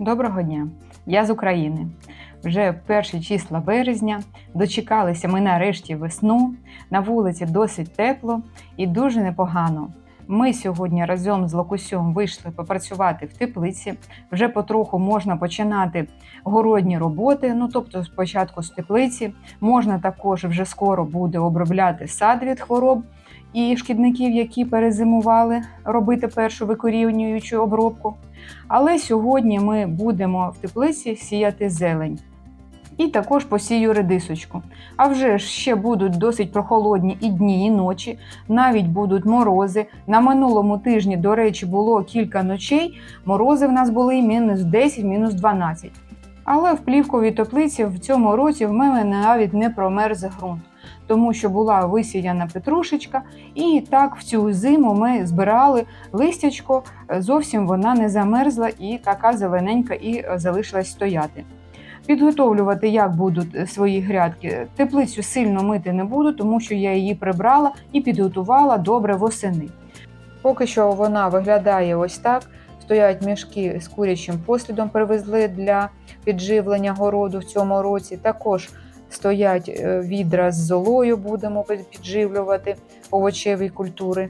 Доброго дня! Я з України. Вже перші числа березня. Дочекалися ми нарешті весну. На вулиці досить тепло і дуже непогано. Ми сьогодні разом з Локусем вийшли попрацювати в теплиці. Вже потроху можна починати городні роботи. Ну тобто, спочатку з теплиці. Можна також вже скоро буде обробляти сад від хвороб і шкідників, які перезимували, робити першу викорінюючу обробку. Але сьогодні ми будемо в теплиці сіяти зелень. І також посію редисочку. А вже ж ще будуть досить прохолодні і дні, і ночі, навіть будуть морози. На минулому тижні, до речі, було кілька ночей. Морози в нас були мінус 10, мінус 12. Але в плівковій теплиці в цьому році в мене навіть не промерз ґрунт, тому що була висіяна петрушечка, і так в цю зиму ми збирали листячко, зовсім вона не замерзла і така зелененька і залишилась стояти. Підготовлювати, як будуть свої грядки. Теплицю сильно мити не буду, тому що я її прибрала і підготувала добре восени. Поки що вона виглядає ось так. Стоять мішки з курячим послідом, привезли для підживлення городу в цьому році. Також стоять е, відра з золою, будемо підживлювати овочеві культури.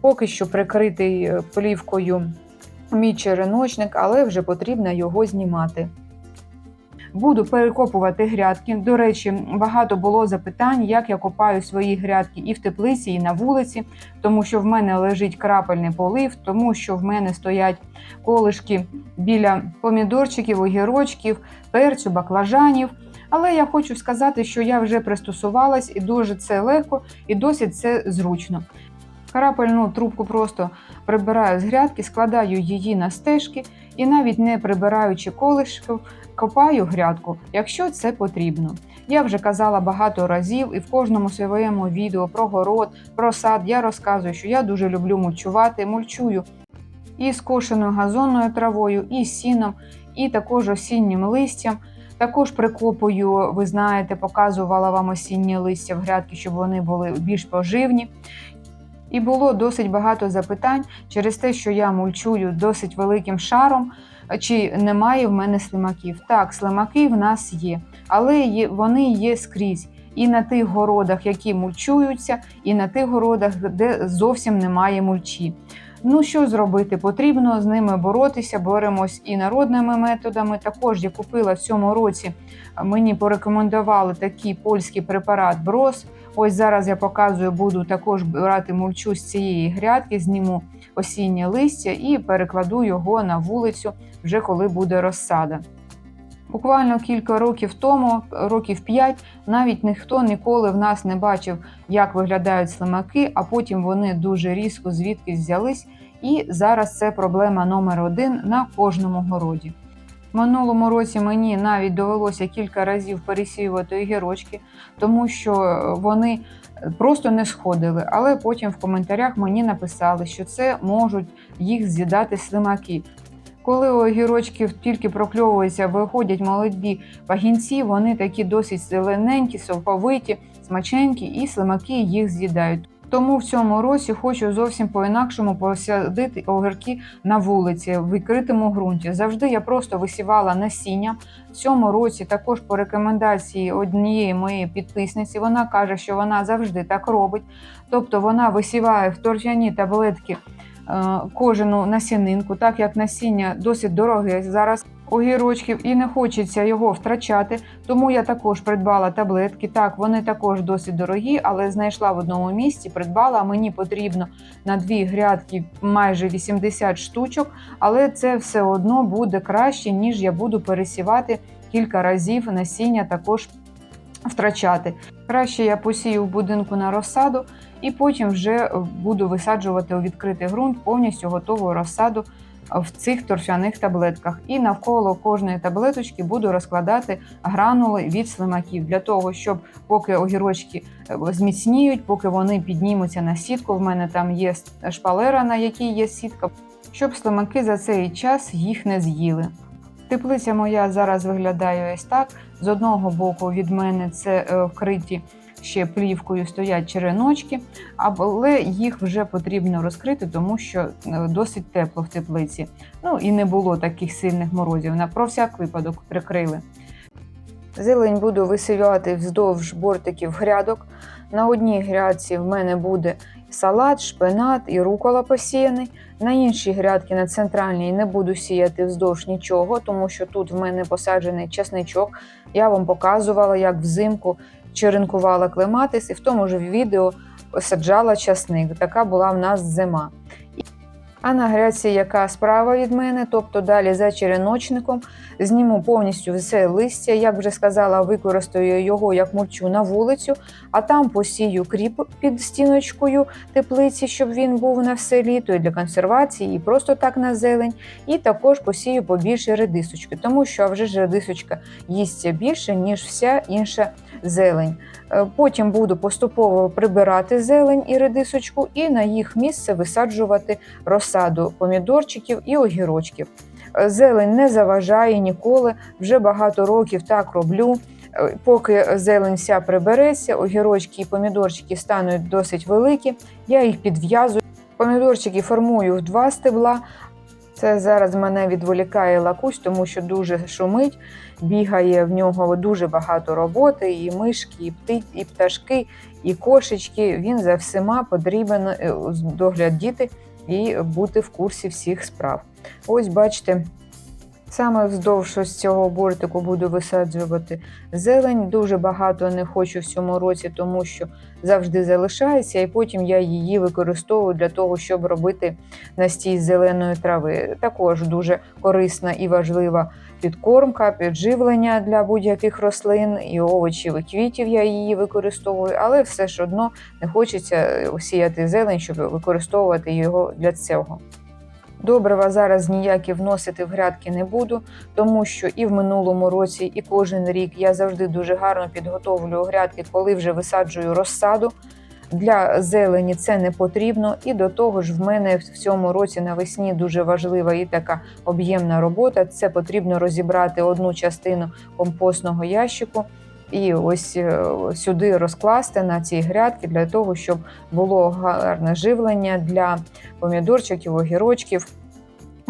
Поки що прикритий е, плівкою мій череночник, але вже потрібно його знімати. Буду перекопувати грядки. До речі, багато було запитань, як я копаю свої грядки і в теплиці, і на вулиці, тому що в мене лежить крапельний полив, тому що в мене стоять колишки біля помідорчиків, огірочків, перцю, баклажанів. Але я хочу сказати, що я вже пристосувалась і дуже це легко і досить це зручно. Крапельну трубку просто прибираю з грядки, складаю її на стежки і навіть не прибираючи колишків, копаю грядку, якщо це потрібно. Я вже казала багато разів, і в кожному своєму відео про город, про сад я розказую, що я дуже люблю мульчувати, мульчую і скошеною газонною травою, і сіном, і також осіннім листям. Також прикопую, ви знаєте, показувала вам осінні листя в грядки, щоб вони були більш поживні. І було досить багато запитань через те, що я мульчую досить великим шаром, чи немає в мене слимаків. Так, слимаки в нас є, але вони є скрізь. І на тих городах, які мульчуються, і на тих городах, де зовсім немає мульчі. Ну, що зробити? Потрібно з ними боротися, боремось і народними методами. Також я купила в цьому році, мені порекомендували такий польський препарат Брос. Ось зараз я показую, буду також брати мульчу з цієї грядки, зніму осіннє листя і перекладу його на вулицю, вже коли буде розсада. Буквально кілька років тому, років 5, навіть ніхто ніколи в нас не бачив, як виглядають слимаки, а потім вони дуже різко звідки взялись. І зараз це проблема номер один на кожному городі. Минулому році мені навіть довелося кілька разів пересіювати огірочки, тому що вони просто не сходили. Але потім в коментарях мені написали, що це можуть їх з'їдати слимаки. Коли у огірочків тільки прокльовуються, виходять молоді пагінці, вони такі досить зелененькі, соковиті, смаченькі, і слимаки їх з'їдають. Тому в цьому році хочу зовсім по-інакшому посадити огірки на вулиці в відкритому ґрунті. Завжди я просто висівала насіння. В цьому році також по рекомендації однієї моєї підписниці вона каже, що вона завжди так робить. Тобто вона висіває в торфяні таблетки кожну насінинку, так як насіння досить дороге зараз огірочків і не хочеться його втрачати. Тому я також придбала таблетки. Так, вони також досить дорогі, але знайшла в одному місці, придбала. Мені потрібно на дві грядки майже 80 штучок, але це все одно буде краще, ніж я буду пересівати кілька разів насіння також втрачати. Краще я посію в будинку на розсаду і потім вже буду висаджувати у відкритий ґрунт повністю готову розсаду в цих торфяних таблетках. І навколо кожної таблеточки буду розкладати гранули від слимаків для того, щоб поки огірочки зміцніють, поки вони піднімуться на сітку. В мене там є шпалера, на якій є сітка, щоб слимаки за цей час їх не з'їли. Теплиця моя зараз виглядає ось так. З одного боку від мене це вкриті ще плівкою стоять череночки, але їх вже потрібно розкрити, тому що е, досить тепло в теплиці. Ну і не було таких сильних морозів. На про всяк випадок прикрили. Зелень буду висівати вздовж бортиків грядок. На одній грядці в мене буде салат, шпинат і рукола посіяний. На іншій грядці, на центральній, не буду сіяти вздовж нічого, тому що тут в мене посаджений чесничок. Я вам показувала, як взимку черенкувала клематис, і в тому ж відео саджала часник. Така була в нас зима. А на грядці, яка справа від мене, тобто далі за череночником, зніму повністю все листя. Як вже сказала, використаю його як мульчу на вулицю, а там посію кріп під стіночкою теплиці, щоб він був на все літо і для консервації, і просто так на зелень. І також посію побільше редисочки, тому що вже ж редисочка їсться більше, ніж вся інша зелень. Е, Потім буду поступово прибирати зелень і редисочку, і на їх місце висаджувати розсаду помідорчиків і огірочків. Е, Зелень не заважає ніколи, вже багато років так роблю. Е, Поки зелень вся прибереться, огірочки і помідорчики стануть досить великі, я їх підв'язую. Помідорчики формую в два стебла. Це зараз мене відволікає лакусь, тому що дуже шумить, бігає в нього дуже багато роботи, і мишки, і пти, і пташки, і кошечки. Він за всіма потрібен е, доглядіти і бути в курсі всіх справ. Ось бачите, саме вздовж ось цього бортику буду висаджувати зелень. Дуже багато не хочу в цьому році, тому що завжди залишається, і потім я її використовую для того, щоб робити настій з зеленої трави. Також дуже корисна і важлива підкормка, підживлення для будь-яких рослин, і овочів, і квітів я її використовую, але все ж одно не хочеться сіяти зелень, щоб використовувати його для цього. Добрива зараз ніякі вносити в грядки не буду, тому що і в минулому році, і кожен рік я завжди дуже гарно підготовлюю грядки, коли вже висаджую розсаду. Для зелені це не потрібно, і до того ж, в мене в цьому році навесні дуже важлива і така об'ємна робота. Це потрібно розібрати одну частину компостного ящику і ось е, сюди розкласти на ці грядки для того, щоб було гарне живлення для помідорчиків, огірочків.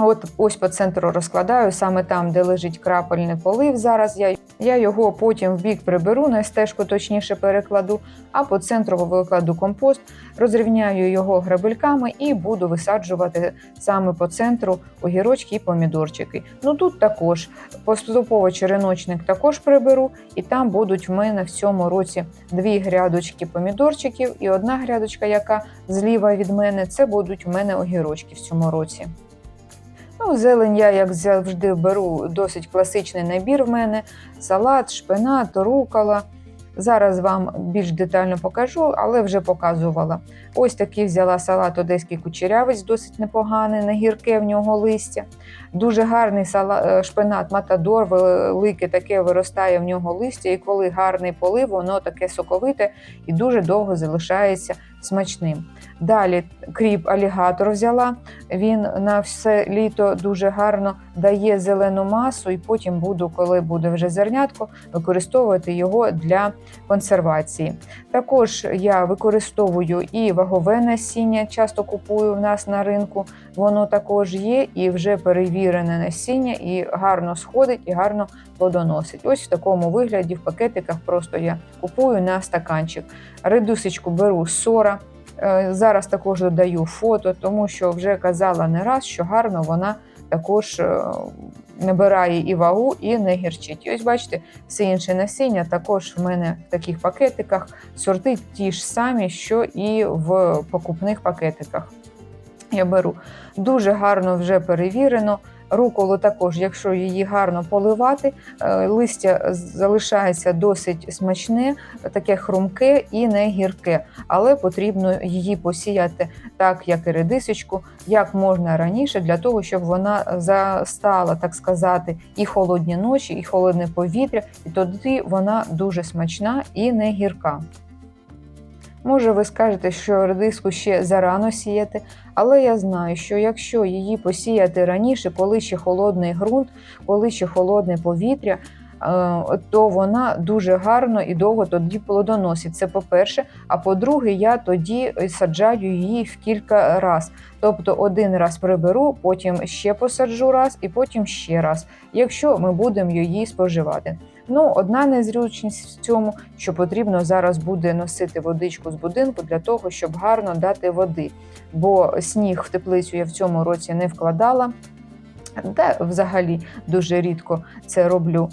От ось по центру розкладаю, саме там, де лежить крапельний полив. Зараз я я його потім в бік приберу, на стежку точніше перекладу, а по центру викладу компост, розрівняю його грабельками і буду висаджувати саме по центру огірочки і помідорчики. Ну тут також поступово череночник також приберу, і там будуть в мене в цьому році дві грядочки помідорчиків і одна грядочка, яка зліва від мене, це будуть в мене огірочки в цьому році. Ну, Зелень я, як завжди, беру досить класичний набір в мене: салат, шпинат, рукола. Зараз вам більш детально покажу, але вже показувала. Ось такий взяла салат одеський кучерявець, досить непоганий, не гірке в нього листя. Дуже гарний салат, е, шпинат матадор, велике таке виростає в нього листя, і коли гарний полив, воно таке соковите і дуже довго залишається смачним. Далі кріп алігатор взяла. Він на все літо дуже гарно дає зелену масу, і потім буду, коли буде вже зернятко, використовувати його для консервації. Також я використовую і вагове насіння, часто купую в нас на ринку. Воно також є і вже перевірене насіння, і гарно сходить, і гарно плодоносить. Ось в такому вигляді, в пакетиках просто я купую на стаканчик. Редусечку беру з сора. Е, Зараз також додаю фото, тому що вже казала не раз, що гарно вона також е, набирає і вагу, і не гірчить. І ось бачите, все інше насіння також в мене в таких пакетиках сорти ті ж самі, що і в покупних пакетиках. Я беру дуже гарно вже перевірено. Руколу також, якщо її гарно поливати, е, листя залишається досить смачне, таке хрумке і не гірке, але потрібно її посіяти так, як і редисочку, як можна раніше, для того, щоб вона застала, так сказати, і холодні ночі, і холодне повітря, і тоді вона дуже смачна і не гірка. Може, ви скажете, що редиску ще зарано сіяти, але я знаю, що якщо її посіяти раніше, коли ще холодний ґрунт, коли ще холодне повітря, то вона дуже гарно і довго тоді плодоносить. Це по-перше. А по-друге, я тоді саджаю її в кілька разів. Тобто один раз приберу, потім ще посаджу раз і потім ще раз, якщо ми будемо її споживати. Ну, одна незручність в цьому, що потрібно зараз буде носити водичку з будинку для того, щоб гарно дати води. Бо сніг в теплицю я в цьому році не вкладала, де взагалі дуже рідко це роблю.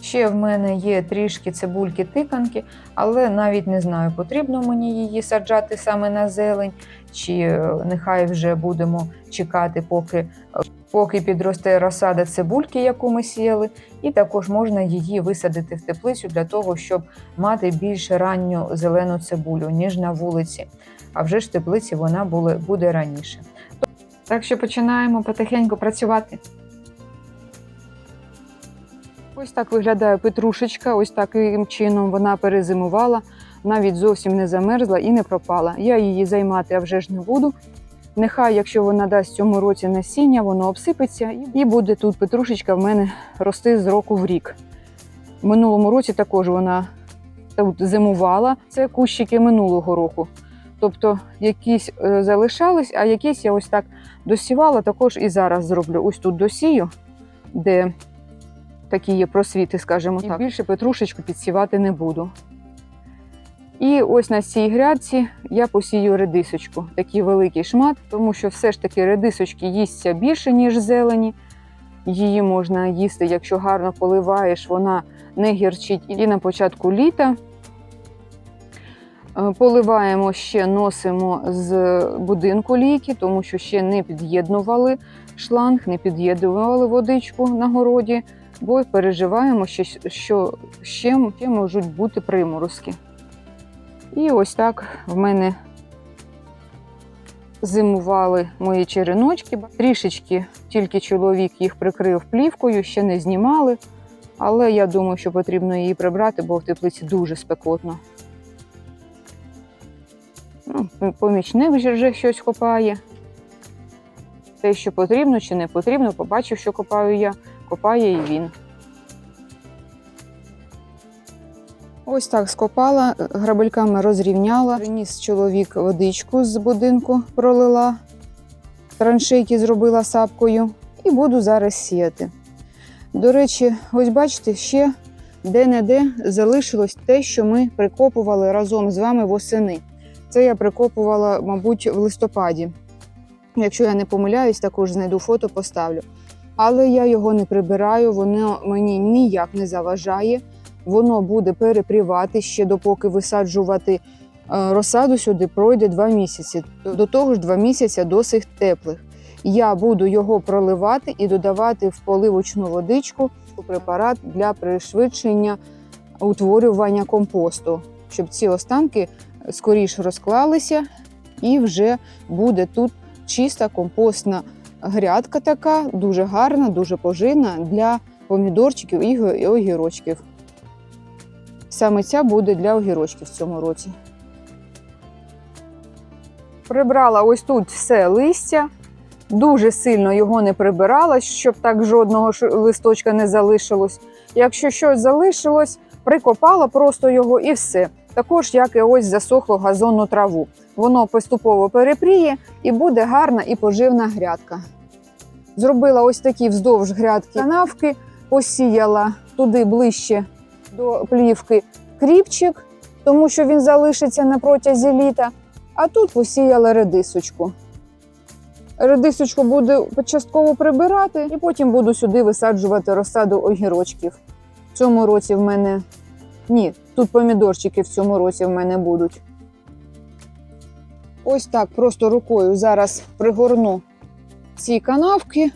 Ще в мене є трішки цибульки-тиканки, але навіть не знаю, потрібно мені її саджати саме на зелень, чи е, нехай вже будемо чекати, поки, поки підросте розсада цибульки, яку ми сіяли, і також можна її висадити в теплицю для того, щоб мати більш ранню зелену цибулю, ніж на вулиці. А вже ж в теплиці вона буде раніше. Так що починаємо потихеньку працювати. Ось так виглядає петрушечка, ось таким чином вона перезимувала, навіть зовсім не замерзла і не пропала. Я її займати а вже ж не буду. Нехай, якщо вона дасть в цьому році насіння, воно обсипеться і буде тут петрушечка в мене рости з року в рік. В минулому році також вона тут зимувала. Це кущики минулого року. Тобто якісь е, залишались, а якісь я ось так досівала, також і зараз зроблю. Ось тут досію, де такі є просвіти, скажімо так. І більше петрушечку підсівати не буду. І ось на цій грядці я посію редисочку, такий великий шмат, тому що все ж таки редисочки їсться більше, ніж зелені. Її можна їсти, якщо гарно поливаєш, вона не гірчить і на початку літа. Е, Поливаємо ще, носимо з будинку ліки, тому що ще не під'єднували шланг, не під'єднували водичку на городі, бо переживаємо, що, ще можуть бути приморозки. І ось так в мене зимували мої череночки. Трішечки тільки чоловік їх прикрив плівкою, ще не знімали. Але я думаю, що потрібно її прибрати, бо в теплиці дуже спекотно. Ну, помічник вже- щось копає. Те, що потрібно чи не потрібно, побачив, що копаю я, копає і він. Ось так скопала, грабельками розрівняла. Приніс чоловік водичку з будинку, пролила, траншейки зробила сапкою і буду зараз сіяти. До речі, ось бачите, ще де-не-де залишилось те, що ми прикопували разом з вами восени. Це я прикопувала, мабуть, в листопаді. Якщо я не помиляюсь, також знайду фото, поставлю. Але я його не прибираю, воно мені ніяк не заважає. Воно буде перепрівати ще допоки висаджувати е, розсаду сюди, пройде два місяці. До того ж, два місяці досить теплих. Я буду його проливати і додавати в поливочну водичку препарат для пришвидшення утворювання компосту, щоб ці останки скоріш розклалися, і вже буде тут чиста компостна грядка така, дуже гарна, дуже поживна для помідорчиків і огірочків. Саме ця буде для огірочків в цьому році. Прибрала ось тут все листя. Дуже сильно його не прибирала, щоб так жодного листочка не залишилось. Якщо щось залишилось, прикопала просто його і все. Також, як і ось засохло газонну траву. Воно поступово перепріє і буде гарна і поживна грядка. Зробила ось такі вздовж грядки канавки, посіяла туди ближче до плівки кріпчик, тому що він залишиться на протязі літа. А тут посіяла редисочку. Редисочку буду частково прибирати, і потім буду сюди висаджувати розсаду огірочків. В цьому році в мене ні, тут помідорчики в цьому році в мене будуть. Ось так просто рукою зараз пригорну ці канавки,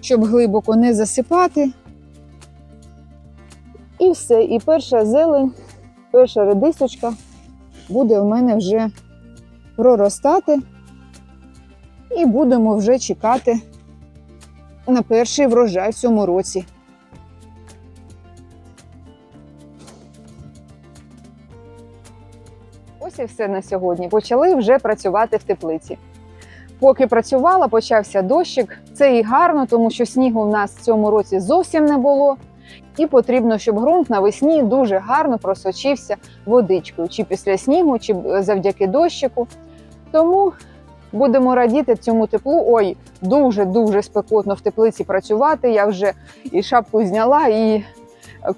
щоб глибоко не засипати. І все. І перша зелень, перша редисочка буде в мене вже проростати. І будемо вже чекати на перший врожай в цьому році. Ось і все на сьогодні. Почали вже працювати в теплиці. Поки працювала, почався дощик. Це і гарно, тому що снігу в нас в цьому році зовсім не було. І потрібно, щоб ґрунт навесні дуже гарно просочився водичкою, чи після снігу, чи завдяки дощику. Тому будемо радіти цьому теплу. Ой, дуже дуже спекотно в теплиці працювати. Я вже і шапку зняла, і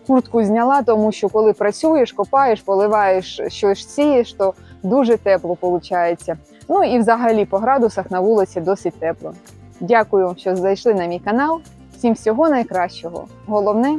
куртку зняла, тому що коли працюєш, копаєш, поливаєш щось сієш, то дуже тепло виходить. Ну і взагалі по градусах на вулиці досить тепло. Дякую, що зайшли на мій канал. Всім всього найкращого. Головне